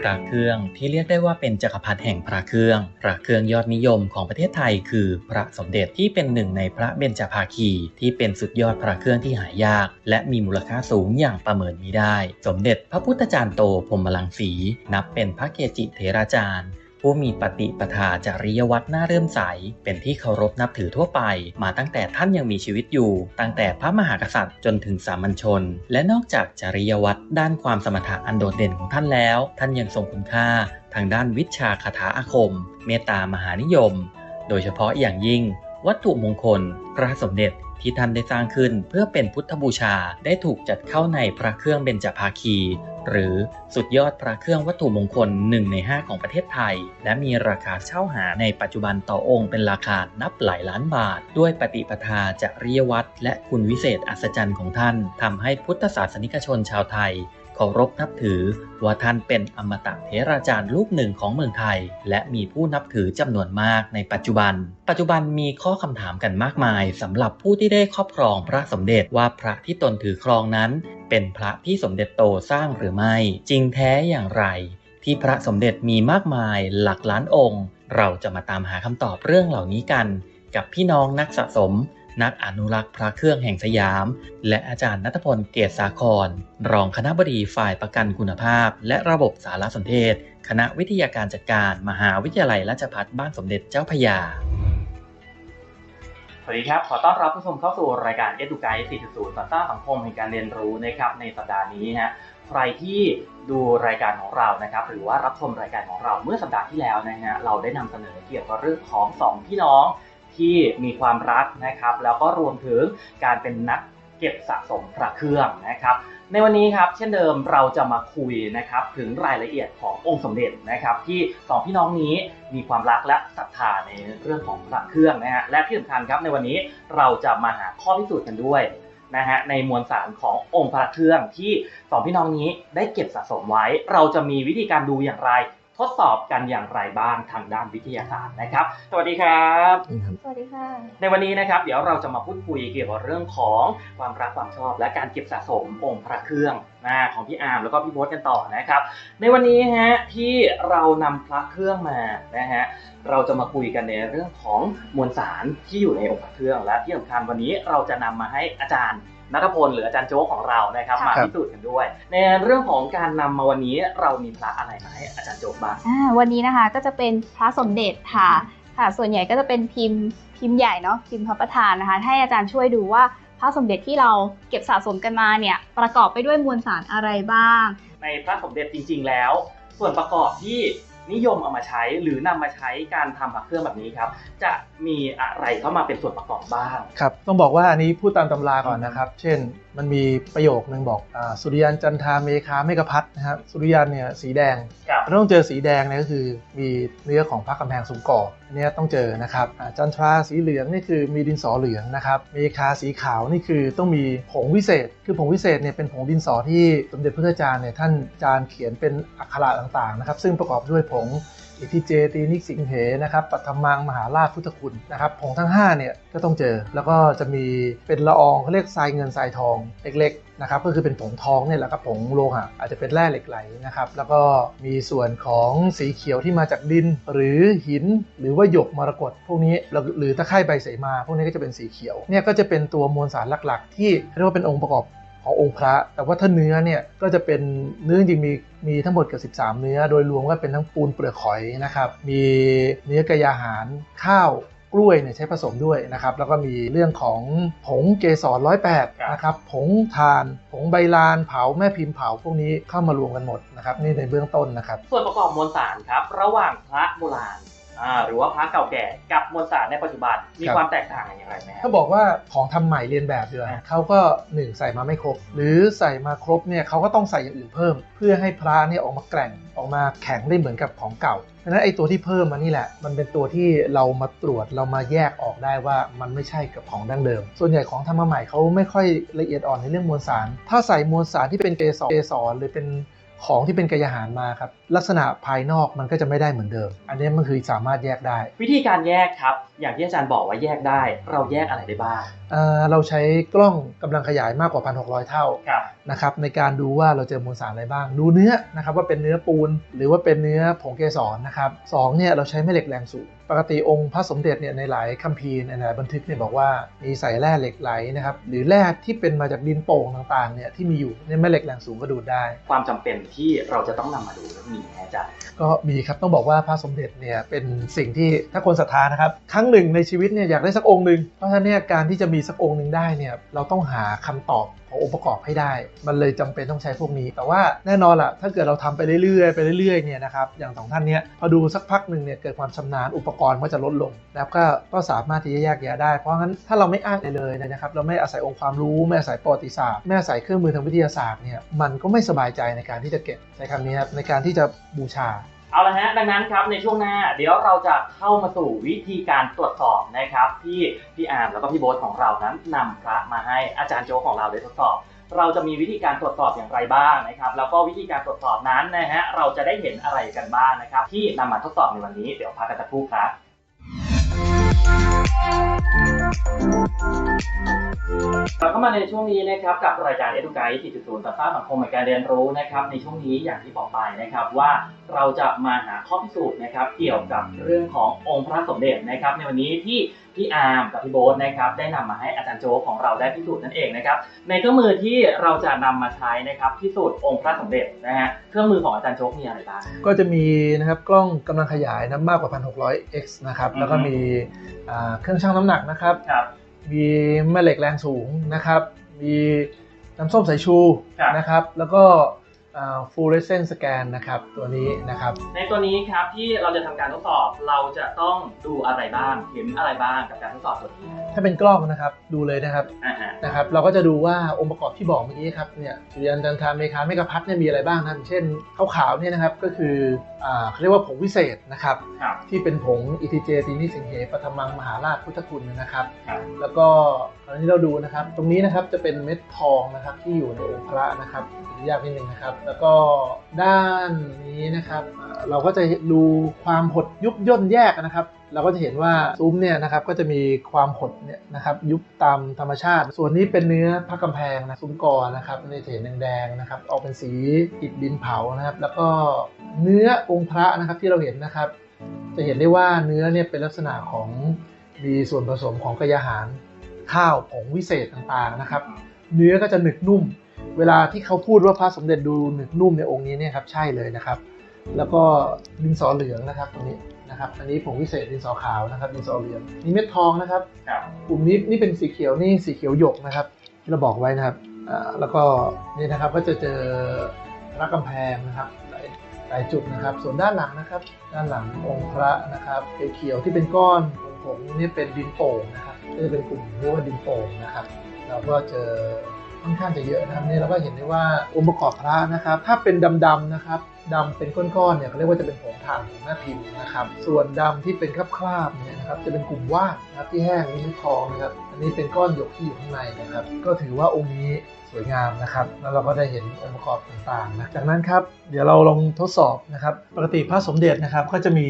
พระเครื่องที่เรียกได้ว่าเป็นจักรพรรดิแห่งพระเครื่อง พระเครื่องยอดนิยมของประเทศไทยคือ พระสมเด็จที่เป็นหนึ่งในพระเบญจภาคี ที่เป็นสุดยอดพระเครื่องที่หายาก และมีมูลค่าสูงอย่างประเมินมิได้ สมเด็จพระพุทธจารย์โตพรมลังสี นับเป็นพระเกจิเถราจารย์ ผู้มีปฏิปทาจริยวัตรน่าเริ่มใส เป็นที่เคารพนับถือทั่วไป มาตั้งแต่ท่านยังมีชีวิตอยู่ ตั้งแต่พระมหากษัตริย์จนถึงสามัญชน และนอกจากจริยวัตรด้านความสมรรถะอันโดดเด่นของท่านแล้ว ท่านยังทรงคุณค่า ทางด้านวิชาคาถาอาคม เมตตามหานิยม โดยเฉพาะอย่างยิ่ง วัตถุมงคล พระสมเด็จที่ท่านได้สร้างขึ้นเพื่อเป็นพุทธบูชาได้ถูกจัดเข้าในพระเครื่องเบญจภาคี หรือสุดยอดพระเครื่องวัตถุมงคล 1 ใน 5 ของประเทศไทย และมีราคาเช่าหาในปัจจุบันต่อองค์เป็นราคานับหลายล้านบาท ด้วยปฏิปทาจริยวัตรและคุณวิเศษอัศจรรย์ของท่านทำให้พุทธศาสนิกชนชาวไทย เคารพนับถือ ว่าท่านเป็นอมตะเทราจารย์รูปหนึ่งของเมืองไทย และมีผู้นับถือจำนวนมากในปัจจุบัน ปัจจุบันมีข้อคำถามกันมากมายสำหรับผู้ที่ได้ครอบครองพระสมเด็จว่าพระที่ตนถือครองนั้น เป็นพระที่สมเด็จโตสร้างหรือไม่ จริงแท้อย่างไร ที่พระสมเด็จมีมากมายหลักล้านองค์ เราจะมาตามหาคำตอบเรื่องเหล่านี้กัน กับพี่น้องนักสะสม นักอนุรักษ์พระเครื่องแห่งสยาม และอาจารย์นัทพลเกษสาคร รองคณะบดีฝ่ายประกันคุณภาพ และระบบสารสนเทศ คณะวิทยาการจัดการมหาวิทยาลัยราชภัฏบ้านสมเด็จเจ้าพยา สวัสดีครับ ขอต้อนรับผู้ชมเข้าสู่รายการ e d u g u i d e 4.0ต่อต้านสังคมแห่งการเรียนรู้นะครับในสัปดาห์นี้ฮะใครที่ดูรายการของเรานะครับ หรือว่ารับชมรายการของเราเมื่อสัปดาห์ที่แล้วนะฮะเราได้นำเสนอเกี่ยวกับเรื่องของสองพี่น้อง ที่มีความรักนะครับ แล้วก็รวมถึงการเป็นนักเก็บสะสมพระเครื่องนะครับ ในวันนี้ครับเช่นเดิมเราจะมาคุยนะครับถึงรายละเอียดขององค์สมเด็จนะครับ ที่สองพี่น้องนี้มีความรักและศรัทธาในเรื่องของพระเครื่องนะฮะและที่สำคัญครับในวันนี้เราจะมาหาข้อพิสูจน์กันด้วยนะฮะในมวลสารขององค์พระเครื่องที่สองพี่น้องนี้ได้เก็บสะสมไว้ เราจะมีวิธีการดูอย่างไร ทดสอบกันอย่างไรบ้างทางด้านวิทยาศาสตร์นะครับ สวัสดีครับ สวัสดีค่ะ ในวันนี้นะครับ เดี๋ยวเราจะมาพูดคุยเกี่ยวกับเรื่องของความรักความชอบ และการเก็บสะสมองค์พระเครื่องนะของพี่อาร์มแล้วก็พี่โบ๊ทกันต่อนะครับ ในวันนี้ฮะที่เรานำพระเครื่องมานะฮะเราจะมาคุยกันในเรื่องของมวลสารที่อยู่ในองค์พระเครื่อง และที่สำคัญวันนี้เราจะนำมาให้อาจารย์ นัทพลหรืออาจารย์โจ๊กของเรานะครับค่ะมาพิสูจน์กันด้วย ในเรื่องของการนำมาวันนี้เรามีพระอะไรมาให้อาจารย์โจ๊กบ้างอ่าวันนี้นะคะก็จะเป็นพระสมเด็จค่ะค่ะ ส่วนใหญ่ก็จะเป็นพิมพ์พิมพ์ใหญ่เนาะพิมพ์พระประธานนะคะ ให้อาจารย์ช่วยดูว่าพระสมเด็จที่เราเก็บสะสมกันมาเนี่ยประกอบไปด้วยมวลสารอะไรบ้าง ในพระสมเด็จจริง ๆ แล้ว ส่วนประกอบที่ นิยมเอามาใช้หรือนำมาใช้การทำพระเครื่องแบบนี้ครับ จะมีอะไรเข้ามาเป็นส่วนประกอบบ้างครับต้องบอกว่าอันนี้พูดตามตำราก่อนนะครับ เช่นมันมีประโยคนึงบอกอาสุริยันจันทราเมคาเมฆพัฒนะครับสุริยันเนี่ยสีแดง เราต้องเจอสีแดงเนี่ยก็คือมีเนื้อของพระกำแพงสูงก่ออันเนี้ยต้องเจอนะครับจันทราสีเหลืองนี่คือมีดินสอเหลืองนะครับเมคาสีขาวนี่คือต้องมีผงวิเศษ คือผงวิเศษเนี่ยเป็นผงดินสอที่สมเด็จพระเจ้าจารย์เนี่ยท่านจารย์เขียนเป็นอักขระต่างๆนะครับซึ่งประกอบด้วยผง อิทธิเจตีนิกสิงเหนะครับปัทมังมหาราชพุทธคุณนะครับผงทั้ง5เนี่ยก็ต้องเจอแล้วก็จะมีเป็นละอองเขาเรียกทรายเงินทรายทองเล็กๆนะครับก็คือเป็นผงทองเนี่ยแหละครับผงโลหะอาจจะเป็นแร่เหล็กไหลนะครับแล้วก็มีส่วนของสีเขียวที่มาจากดิน หรือหินหรือว่าหยกมรกตพวกนี้หรือตะไคร่ใบเสมา พวกนี้ก็จะเป็นสีเขียวเนี่ยก็จะเป็นตัวมวลสารหลักๆ ที่เรียกว่าเป็นองค์ประกอบ ขององค์พระ แต่ว่าถ้าเนื้อเนี่ยก็จะเป็นเนื้อจริงๆมีมีทั้งหมดเกับ13 เนื้อ โดยรวมก็เป็นทั้งปูนเปลือกหอยนะครับ มีเนื้อกระยาหารข้าวกล้วยเนี่ยใช้ผสมด้วยนะครับ แล้วก็มีเรื่องของผงเกสรร้อยแปดนะครับ ผงทาน ผงใบลานเผาแม่พิมพ์เผาพวกนี้เข้ามารวมกันหมดนะครับ นี่ในเบื้องต้นนะครับ ส่วนประกอบมวลสารครับ ระหว่างพระโบราณ อ่าหรือว่าพระเก่าแก่กับมวลสารในปัจจุบันมีครับ ความแตกต่างกันอย่างไรไหมครัถ้าบ บอกว่าของทำใหม่เรียนแบบดีกว่าอะ เขาก็หนึ่งใส่มาไม่ครบ หรือใส่มาครบเนี่ยเขาก็ต้องใส่อย่างอื่นเพิ่ม เพื่อให้พระเนี่ยออกมาแกร่งออกมาแข็งได้เหมือนกับของเก่าดังนั้นไอ้ตัวที่เพิ่มมานี่แหละ มันเป็นตัวที่เรามาตรวจเรามาแยกออกได้ว่ามันไม่ใช่กับของดั้งเดิม ส่วนใหญ่ของทำมาใหม่เขาไม่ค่อยละเอียดอ่อนในเรื่องมวลสาร ถ้าใส่มวลสารที่เป็นเกสรเกสรหรือเป็นของที่เป็นกายอาหารมาครับ ลักษณะภายนอกมันก็จะไม่ได้เหมือนเดิม อันนี้มันคือสามารถแยกได้ วิธีการแยกครับ อย่างที่อาจารย์บอกว่าแยกได้ เราแยกอะไรได้บ้างเอ่อเราใช้กล้องกำลังขยายมากกว่า 1,600 เท่าครับนะครับในการดูว่าเราเจอมวลสารอะไรบ้าง ดูเนื้อนะครับว่าเป็นเนื้อปูน หรือว่าเป็นเนื้อผงเกสรนะครับสองเนี่ยเราใช้แม่เหล็กแรงสูงปกติองค์พระสมเด็จเนี่ยในหลายคัมภีร์ในหลายบันทึกเนี่ยบอกว่ามีใส่แร่เหล็กไหลนะครับหรือแร่ที่เป็นมาจากดินโป่งต่างๆเนี่ยที่มีอยู่ในแม่เหล็กแรงสูงก็ดูดได้ ความจำเป็นที่เราจะต้องนำมาดูแล้วมีไหมอาจารย์ก็มีครับต้องบอกว่าพระสมเด็จเนี่ยเป็นสิ่งที่ถ้าคนศรัทธานะครับครั้งหนึ่งในชีวิตเนี่ยอยากได้สักองค์หนึ่งเพราะฉะนั้นเนี่ยการที่จะมีสักองค์หนึ่งได้เนี่ยเราต้องหาคำตอบ ขององค์ประกอบให้ได้ มันเลยจำเป็นต้องใช้พวกนี้ แต่ว่าแน่นอนล่ะถ้าเกิดเราทำไปเรื่อยๆไปเรื่อยๆเนี่ยนะครับอย่างสองท่านเนี้ยพอดูสักพักหนึ่งเนี่ยเกิดความชำนาญอุปกรณ์ก็จะลดลงนะครับก็ก็สามารถที่จะแยกแยะได้ เพราะงั้นถ้าเราไม่อ้างอะไรเลยนะครับเราไม่อาศัยองค์ความรู้ไม่อาศัยประวัติศาสตร์ไม่อาศัยเครื่องมือทางวิทยาศาสตร์เนี่ยมันก็ไม่สบายใจในการที่จะเก็บใช้คำนี้ครับในการที่จะบูชา เอาละฮะดังนั้นครับในช่วงหน้าเดี๋ยวเราจะเข้ามาสู่วิธีการตรวจสอบนะครับ ที่พี่อาร์มแล้วก็พี่โบ๊ทของเรานั้นนำพระมาให้อาจารย์โจกของเราได้ทดสอบ เราจะมีวิธีการตรวจสอบอย่างไรบ้างนะครับ แล้วก็วิธีการตรวจสอบนั้นนะฮะเราจะได้เห็นอะไรกันบ้างนะครับ ที่นำมาทดสอบในวันนี้เดี๋ยวพักกันสักครู่ครับ เราเข้ามาในช่วงนี้นะครับกับรายการ e d u c a t 4.0ต่อต้านสังคมแห่งการเรียนรู้นะครับในช่วงนี้อย่างที่บอกไปนะครับว่าเราจะมาหาข้อพิสูจน์นะครับเกี่ยวกับเรื่องขององค์พระสมเด็จนะครับในวันนี้ที่พี่อาร์มกับพี่โบ๊ทนะครับได้นำมาให้อาจารย์โจกของเราได้พิสูจน์นั่นเองนะครับในเครื่องมือที่เราจะนำมาใช้นะครับพิสูจน์องค์พระสมเด็จนะฮะเครื่องมือของอาจารย์โจกมีอะไรบ้างก็จะมีนะครับกล้องกำลังขยายนะมากกว่า 1,600x นะครับอือฮึแล้วก็มีอ่าเครื่องชั่งน้ำหนักนะครับครับ มีแม่เหล็กแรงสูงนะครับ มีน้ำส้มสายชูครับนะครับ แล้วก็ ฟูเรสเซนสแกนนะครับตัวนี้นะครับ ในตัวนี้ครับที่เราจะทำการทดสอบเราจะต้องดูอะไรบ้างเห็นอะไรบ้างกับการทดสอบตัวนี้ ถ้าเป็นกล้องนะครับดูเลยนะครับอ่าฮะนะครับ เราก็จะดูว่าองค์ประกอบที่บอกเมื่อกี้ครับเนี่ยจุลินจันทราเมคาเมกะพัทเนี่ยมีอะไรบ้างนะครับอย่างเช่นขาวๆเนี่ยนะครับก็คืออ่าเขาเรียกว่าผงวิเศษนะครับครับ ที่เป็นผงอิทิเจตินิสิงเหปฐมังมหาราชพุทธคุณนะครับครับแล้วก็ต อนนี้เราดูนะครับ ตรงนี้นะครับจะเป็นเม็ดทองนะครับที่อยู่ในองค์พระนะครับยากนิดนึงนะครับ แล้วก็ด้านนี้นะครับเราก็จะดูความหดยุบย่นแยกนะครับ เราก็จะเห็นว่าซุ้มเนี่ยนะครับก็จะมีความหดเนี่ยนะครับยุบตามธรรมชาติ ส่วนนี้เป็นเนื้อพระกำแพงนะซุ้มกอนะครับในเถนแดงๆนะครับออกเป็นสีอิฐดินเผานะครับ แล้วก็เนื้อองค์พระนะครับที่เราเห็นนะครับ จะเห็นได้ว่าเนื้อเนี่ยเป็นลักษณะของมีส่วนผสมของกายาหาร ข้าวผงวิเศษต่างๆนะครับ เนื้อก็จะหนึบนุ่ม เวลาที่เขาพูดว่าพระสมเด็จดูหนึบนุ่มในองค์นี้เนี่ยครับใช่เลยนะครับ แล้วก็ดินสอเหลืองนะครับตรงนี้นะครับอันนี้ผงวิเศษดินสอขาวนะครับดินสอเหลืองนี่เม็ดทองนะครับครับกลุ่มนี้นี่เป็นสีเขียวนี่สีเขียวหยกนะครับ ที่เราบอกไว้นะครับอ่าแล้วก็นี่นะครับก็จะเจอพระกำแพงนะครับหลายหลายจุดนะครับ ส่วนด้านหลังนะครับ ด้านหลังองค์พระนะครับเขียวๆที่เป็นก้อนผงๆนี่เป็นดินโป่งนะครับ ก็จะเป็นกลุ่มเรียกว่าดินโป่งนะครับเราก็เจอค่อนข้างจะเยอะนะครับนี่เราก็เห็นได้ว่าองค์ประกอบพระนะครับ ถ้าเป็นดำๆนะครับดำเป็นก้อนๆเนี่ยเขาเรียกว่าจะเป็นผงถ่านของหน้าพิมพ์นะครับ ส่วนดำที่เป็นคราบๆเนี่ยนะครับจะเป็นกลุ่มว่านนะครับที่แห้งนี่ไม่ทองนะครับ อันนี้เป็นก้อนหยกที่อยู่ข้างในนะครับ ก็ถือว่าองค์นี้สวยงามนะครับ แล้วเราก็ได้เห็นองค์ประกอบต่างๆนะจากนั้นครับเดี๋ยวเราลองทดสอบนะครับ ปกติพระสมเด็จนะครับก็จะมี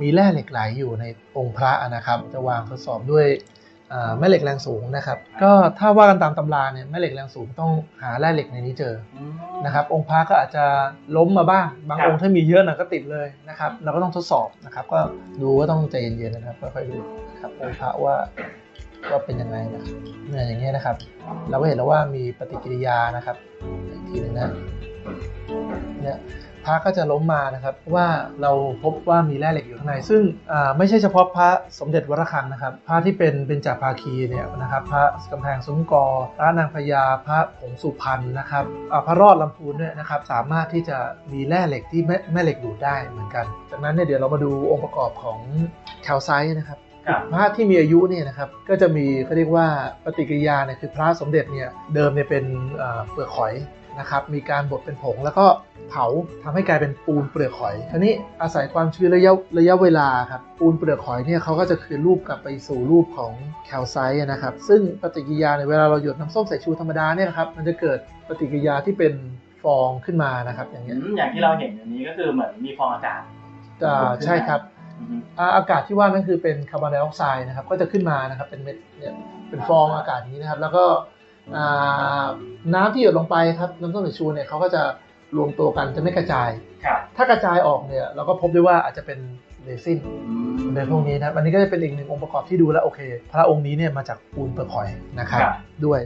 มีแร่เหล็กไหลอยู่ในองค์พระนะครับ จะวางทดสอบด้วย แม่เหล็กแรงสูงนะครับ ก็ถ้าว่ากันตามตำราเนี่ยแม่เหล็กแรงสูงต้องหาแร่เหล็กในนี้เจออืมนะครับ องค์พระก็อาจจะล้มมาบ้าง บางครับองค์ถ้ามีเยอะหน่อยก็ติดเลยนะครับ เราก็ต้องทดสอบนะครับ ก็ดูว่าต้องใจเย็นๆนะครับค่อยๆดูนะครับองค์พระว่าว่าเป็นยังไงนะครับเนี่ยอย่างเงี้ยนะครับ เราก็เห็นแล้วว่ามีปฏิกิริยานะครับอีกทีหนึงนะเนี่ยพ ระก็จะล้มมานะครับเพราะว่าเราพบว่ามีแร่เหล็กอยู่ข้างใน ซึ่งอ่าไม่ใช่เฉพาะพระสมเด็จวรคังนะครับ พระที่เป็นเป็นจาภาคีเนี่ยนะครับ พระกำแพงซุ้มกอ พระนางพญาพระผงสุพรรณนะครับอ่าพระรอดลำพูนเนี่ยนะครับสามารถที่จะมีแร่เหล็กที่แม่แม่เหล็กดูดได้เหมือนกัน จากนั้นเนี่ยเดี๋ยวเรามาดูองค์ประกอบของแคลไซต์นะครับครับพระที่มีอายุเนี่ยนะครับก็จะมีเขาเรียกว่าปฏิกิริยาเนี่ยคือพระสมเด็จเนี่ยเดิมเนี่ยเป็นเอ่อเปลือกหอย นะครับมีการบดเป็นผงแล้วก็เผาทำให้กลายเป็นปูนเปลือกหอยทีนี้อาศัยความชื้นระยะระยะเวลาครับปูนเปลือกหอยเนี่ยเขาก็จะคืนรูปกลับไปสู่รูปของแคลไซต์นะครับซึ่งปฏิกิริยาเนี่ยเวลาเราหยดน้ำส้มสายชูธรรมดาเนี่ยนะครับมันจะเกิดปฏิกิริยาที่เป็นฟองขึ้นมานะครับอย่างอืเงี้ยมอย่างที่เราเห็นอย่างนี้ก็คือเหมือนมีฟองอากาศอ่าใช่ครับอืมอ่าอากาศที่ว่านั่นคือเป็นคาร์บอนไดออกไซด์นะครับก็จะขึ้นมานะครับเป็นเม็ดเนี่ยเป็นฟองอากาศอย่างนี้นะครับ แล้วก็ อ่าน้ำที่หยดลงไปครับน้ำส้มสายชูเนี่ยเขาก็จะรวมตัวกันจะไม่กระจายครับถ้ากระจายออกเนี่ยเราก็พบได้ว่าอาจจะเป็นเรซินในพวกนี้นะครับอันนี้ก็จะเป็นอีกหนึ่งองค์ประกอบที่ดูแล้วโอเค พระองค์นี้เนี่ยมาจากปูนเปลือกหอยนะครับครับด้วย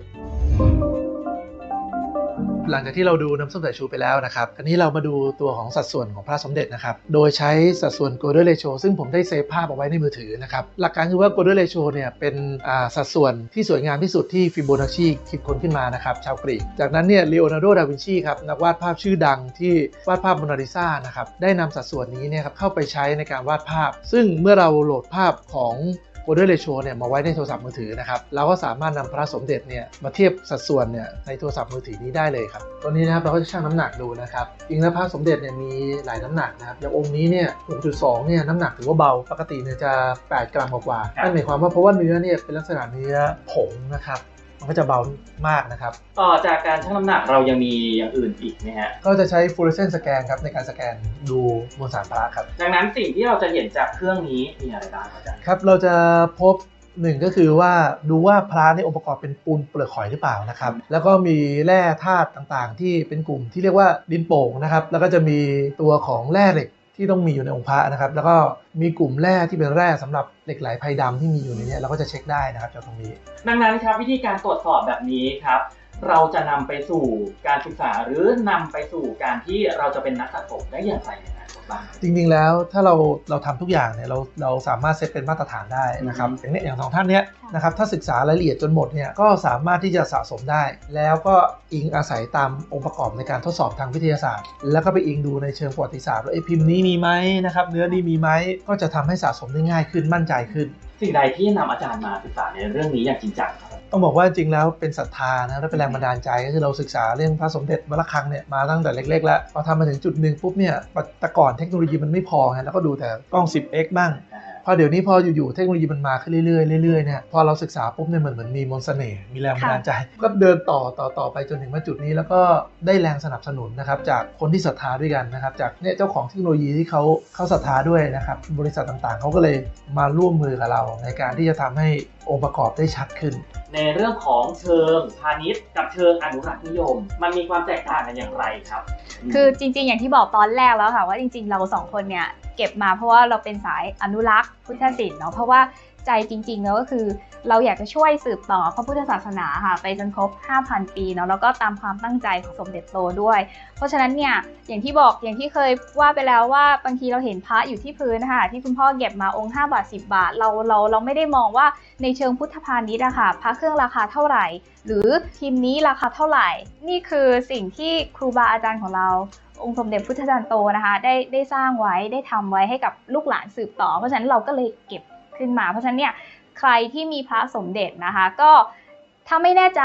หลังจากที่เราดูน้ำส้มสายชูไปแล้วนะครับอันนี้เรามาดูตัวของสัดส่วนของพระสมเด็จนะครับ โดยใช้สัดส่วน Golden Ratio ซึ่งผมได้เซฟภาพเอาไว้ในมือถือนะครับ หลักการคือว่า Golden Ratio เนี่ยเป็นสัดส่วนที่สวยงามที่สุดที่ฟิโบนัชชีคิดค้นขึ้นมานะครับ ชาวกรีก จากนั้นเนี่ยเลโอนาร์โด ดาวินชีครับนักวาดภาพชื่อดังที่วาดภาพโมนาลิซานะครับได้นำสัดส่วนนี้เนี่ยครับเข้าไปใช้ในการวาดภาพ ซึ่งเมื่อเราโหลดภาพของ โ o ลเดอร์เรโชเนี่ยมาไว้ในโทรศัพท์มือถือนะครับเราก็สามารถนำพระสมเด็จเนี่ยมาเทียบสัดส่วนเนี่ยในโทรศัพท์มือถือนี้ได้เลยครับตัวนี้นะครับเราก็จะชั่งน้ำหนักดูนะครับจริงแล้วพระสมเด็จเนี่ยมีหลายน้ำหนักนะครับอย่างองค์นี้เนี่ย 6.2 เนี่ยน้ำหนักถือว่าเบาปกติเนี่ยจะ 8 กรัมกว่าอันั่นหมายความว่าเพราะว่าเนื้อเนี่ยเป็นลักษณะเนื้อผงนะครับ มันก็จะเบามากนะครับต่อจากการชั่งน้ำหนักเรายังมีอย่างอื่นอีกไหมฮะ ก็จะใช้ฟลูออเรสเซนต์สแกนครับในการสแกนดูมวลสารพระครับ ดังนั้นสิ่งที่เราจะเห็นจากเครื่องนี้มีอะไรบ้างครับอาจารย์ครับ เราจะพบหนึ่งก็คือว่าดูว่าพระในองค์ประกอบเป็นปูนเปลือกหอยหรือเปล่านะครับ แล้วก็มีแร่ธาตุต่างๆ ที่เป็นกลุ่มที่เรียกว่าดินโป่งนะครับ แล้วก็จะมีตัวของแร่เหล็ก ที่ต้องมีอยู่ในองค์พระนะครับ แล้วก็มีกลุ่มแร่ที่เป็นแร่สำหรับเหล็กไหลไพดำที่มีอยู่ในนี้เราก็จะเช็คได้นะครับจากตรงนี้ ดังนั้นครับวิธีการตรวจสอบแบบนี้ครับเราจะนำไปสู่การศึกษาหรือนำไปสู่การที่เราจะเป็นนักสะสมได้อย่างไรนะ บ้างครับจริงๆแล้วถ้าเราเราทำทุกอย่างเนี่ยเราเราสามารถเซตเป็นมาตรฐานได้นะครับอืมอย่างเนี้ยอย่างสองท่านเนี้ยนะครับถ้าศึกษารายละเอียดจนหมดเนี่ยก็สามารถที่จะสะสมได้ แล้วก็อิงอาศัยตามองค์ประกอบในการทดสอบทางวิทยาศาสตร์ แล้วก็ไปอิงดูในเชิงประวัติศาสตร์ว่าไอ้พิมพ์นี้มีไหมนะครับเนื้อดีมีไหมก็จะทำให้สะสมได้ง่ายขึ้นมั่นใจขึ้น สิ่งใดที่นำอาจารย์มาศึกษาในเรื่องนี้อย่างจริงจังครับต้องบอกว่าจริงแล้วเป็นศรัทธานะและเป็นแรงบันดาลใจก็คือเราศึกษาเรื่องพระสมเด็จวัดระฆังเนี่ยมาตั้งแต่เล็ก ๆ แล้วพอทำมาถึงจุดหนึ่งปุ๊บเนี่ยแต่ก่อนเทคโนโลยีมันไม่พอไงแล้วก็ดูแต่กล้อง 10x บ้าง พอเดี๋ยวนี้พออยู่ๆเทคโนโลยีมันมาขึ้นเรื่อยๆเรื่อยๆเนี่ยพอเราศึกษาปุ๊บเนี่ยเหมือนเหมือนมีมนต์เสน่ห์มีแรงบันดาลใจ ก็เดินต่อต่อต่อไปจนถึงมาจุดนี้แล้วก็ได้แรงสนับสนุนนะครับจากคนที่ศรัทธาด้วยกันนะครับจากเนี่ยเจ้าของเทคโนโลยีที่เขาเขาศรัทธาด้วยนะครับบริษัทต่างๆเขาก็เลยมาร่วมมือกับเรา ในการที่จะทำให้องค์ประกอบได้ชัดขึ้น ในเรื่องของเชิงพาณิชย์ กับเชิงอนุรักษ์นิยม มันมีความแตกต่างกันอย่างไรครับ คือจริง ๆ อย่างที่บอกตอนแรกแล้วค่ะว่าจริง ๆ เราสองคนเนี่ยเก็บมาเพราะว่าเราเป็นสายอนุรักษ์พุทธศิลป์เนาะเพราะว่าใจจริงๆแล้วก็คือเราอยากจะช่วยสืบต่อพระพุทธศาสนาค่ะ ไปจนครบ 5,000 ปีเนาะแล้วก็ตามความตั้งใจของสมเด็จโตด้วย เพราะฉะนั้นเนี่ยอย่างที่บอกอย่างที่เคยว่าไปแล้วว่าบางทีเราเห็นพระอยู่ที่พื้นนะคะที่คุณพ่อเก็บมาองค์ 5 บาท 10 บาท เราเราเราไม่ได้มองว่าในเชิงพุทธพาณิชย์อะค่ะพระเครื่องราคาเท่าไหร่ หรือพิมนี้ราคาเท่าไหร่ นี่คือสิ่งที่ครูบาอาจารย์ของเรา องค์สมเด็จพุทธจารย์โตนะคะได้ได้สร้างไว้ได้ทำไว้ให้กับลูกหลานสืบต่อ เพราะฉะนั้นเราก็เลยเก็บขึ้นมา เพราะฉะนั้นเนี่ยใครที่มีพระสมเด็จนะคะ ก็ถ้าไม่แน่ใจ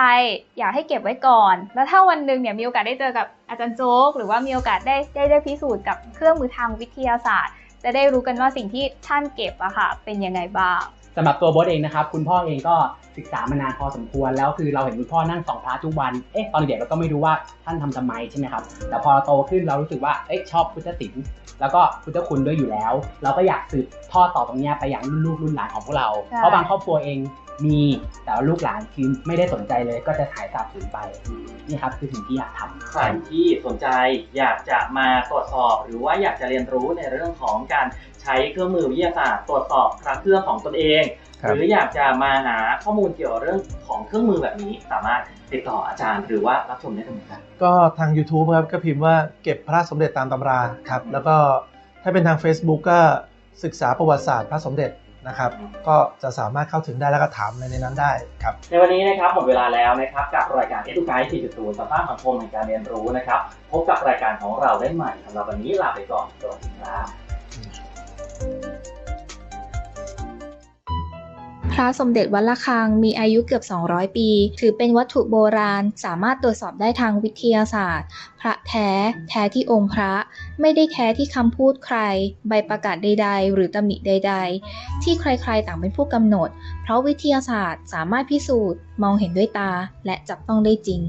อยากให้เก็บไว้ก่อน แล้วถ้าวันหนึ่งเนี่ยมีโอกาสได้เจอกับอาจารย์โจ๊ก หรือว่ามีโอกาสได้ได้ได้พิสูจน์กับเครื่องมือทางวิทยาศาสตร์ จะได้รู้กันว่าสิ่งที่ท่านเก็บอะค่ะเป็นยังไงบ้าง สำหรับตัวโบทเองนะครับคุณพ่อเองก็ศึกษามานานพอสมควรแล้วคือเราเห็นคุณพ่อนั่งส่องพระทุกวันเอ๊ะตอนเด็กเราก็ไม่รู้ว่าท่านทำทำไมใช่ไหมครับแต่พอเราโตขึ้นเรารู้สึกว่าเอ๊ะชอบพุทธศิลป์แล้วก็พุทธคุณด้วยอยู่แล้ว เราก็อยากสืบทอดต่อตรงเนี้ยไปอย่างรุ่นลูกรุ่นหลานของพวกเราใช่เพราะบางครอบครัวเองมีแต่ว่าลูกหลานคือไม่ได้สนใจเลยก็จะหายสาบสูญไปนี่ครับคือสิ่งที่อยากทำใครที่สนใจอยากจะมาตรวจสอบ หรือว่าอยากจะเรียนรู้ในเรื่องของการใช้เครื่องมือวิทยาศาสตร์ตรวจสอบพระเครื่องของตนเองครัหบรืออยากจะมาหาข้อมูลเกี่ยวกับเรื่องของเครื่องมือแบบนี้ สามารถติดต่ออาจารย์หรือว่ารับชมได้เหมือนกันก็ทาง YouTube ครับก็พิมพ์ว่าเก็บพระสมเด็จตามตำราครับ แล้วก็ถ้าเป็นทาง Facebook ก็ศึกษาประวัติศาสตร์พระสมเด็จนะครับ ก็จะสามารถเข้าถึงได้แล้วก็ถามในนั้นได้ครับ ในวันนี้นะครับหมดเวลาแล้วนะครับกับรายการ e d u c a t 4.0สภาพสังคมแห่งการเรียนรู้นะครับ พบกับรายการของเราได้ใหม่สำหรับวันนี้ลาไปก่อนสวัสดีครับ พระสมเด็จวัดระฆังมีอายุเกือบ 200 ปี ถือเป็นวัตถุโบราณ สามารถตรวจสอบได้ทางวิทยาศาสตร์ พระแท้ แท้ที่องค์พระ ไม่ได้แท้ที่คำพูดใคร ใบประกาศใด ๆ หรือตำหนิใด ๆ ที่ใครๆต่างเป็นผู้กำหนด เพราะวิทยาศาสตร์สามารถพิสูจน์ มองเห็นด้วยตา และจับต้องได้จริง